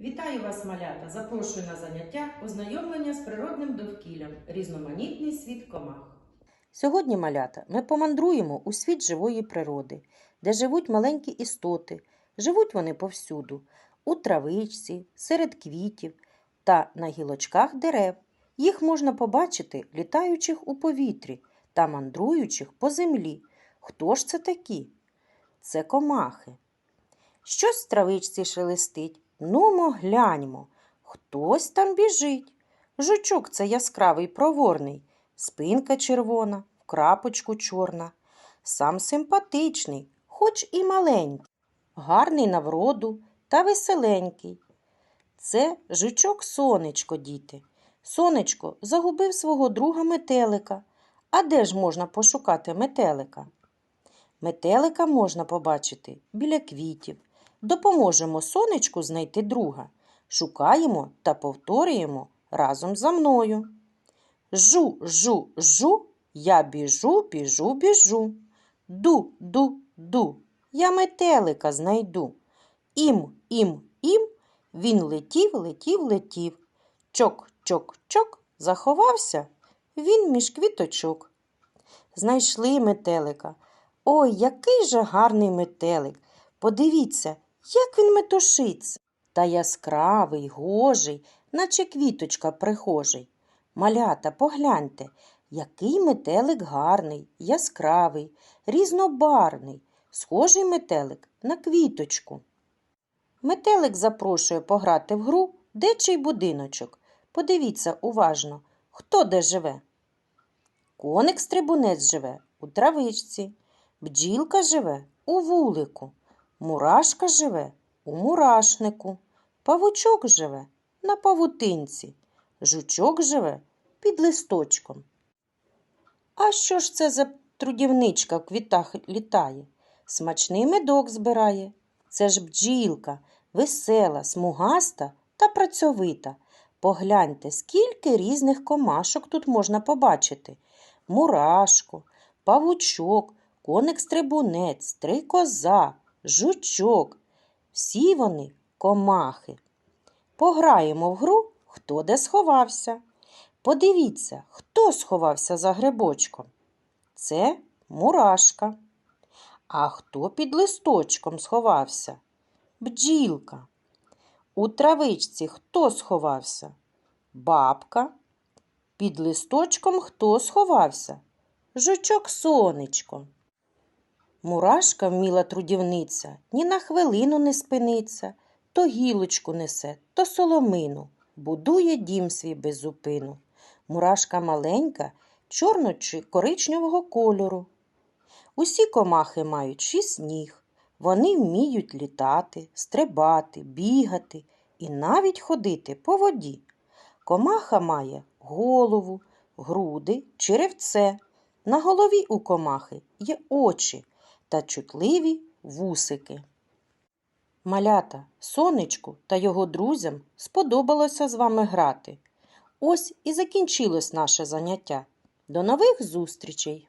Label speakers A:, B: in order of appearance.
A: Вітаю вас, малята! Запрошую на заняття ознайомлення з природним довкіллям, різноманітний світ комах.
B: Сьогодні, малята, ми помандруємо у світ живої природи, де живуть маленькі істоти. Живуть вони повсюду у травичці, серед квітів та на гілочках дерев. Їх можна побачити літаючих у повітрі та мандруючих по землі. Хто ж це такі? Це комахи. Щось в травичці шелестить. Нумо гляньмо. Хтось там біжить. Жучок це яскравий проворний, спинка червона, в крапочку чорна. Сам симпатичний, хоч і маленький, гарний на вроду та веселенький. Це жучок сонечко, діти. Сонечко загубив свого друга метелика. А де ж можна пошукати метелика? Метелика можна побачити біля квітів. Допоможемо сонечку знайти друга. Шукаємо та повторюємо разом за мною. Жу, жу, жу, я біжу, біжу, біжу. Ду, ду, ду, я метелика знайду. Ім, ім, ім, він летів, летів, летів. Чок, чок, чок, заховався він між квіточок. Знайшли метелика. Ой, який же гарний метелик. Подивіться, як він метушиться. Та яскравий, гожий, наче квіточка прихожий. Малята, погляньте, який метелик гарний, яскравий, різнобарний, схожий метелик на квіточку. Метелик запрошує пограти в гру де чий будиночок. Подивіться уважно, хто де живе. Коник стрибунець живе у травичці, бджілка живе у вулику, мурашка живе у мурашнику, павучок живе на павутинці, жучок живе під листочком. А що ж це за трудівничка в квітах літає? Смачний медок збирає. Це ж бджілка, весела, смугаста та працьовита. Погляньте, скільки різних комашок тут можна побачити. Мурашку, павучок, коник-стрибунець, стрикоза, жучок. Всі вони комахи. Пограємо в гру, хто де сховався. Подивіться, хто сховався за грибочком. Це мурашка. А хто під листочком сховався? Бджілка. У травичці хто сховався? Бабка. Під листочком хто сховався? Жучок сонечко. Мурашка вміла трудівниця, ні на хвилину не спиниться, то гілочку несе, то соломину, будує дім свій без зупину. Мурашка маленька, чорно чи коричневого кольору. Усі комахи мають шість ніг. Вони вміють літати, стрибати, бігати і навіть ходити по воді. Комаха має голову, груди, черевце. На голові у комахи є очі та чутливі вусики. Малята, сонечку та його друзям сподобалося з вами грати. Ось і закінчилось наше заняття. До нових зустрічей!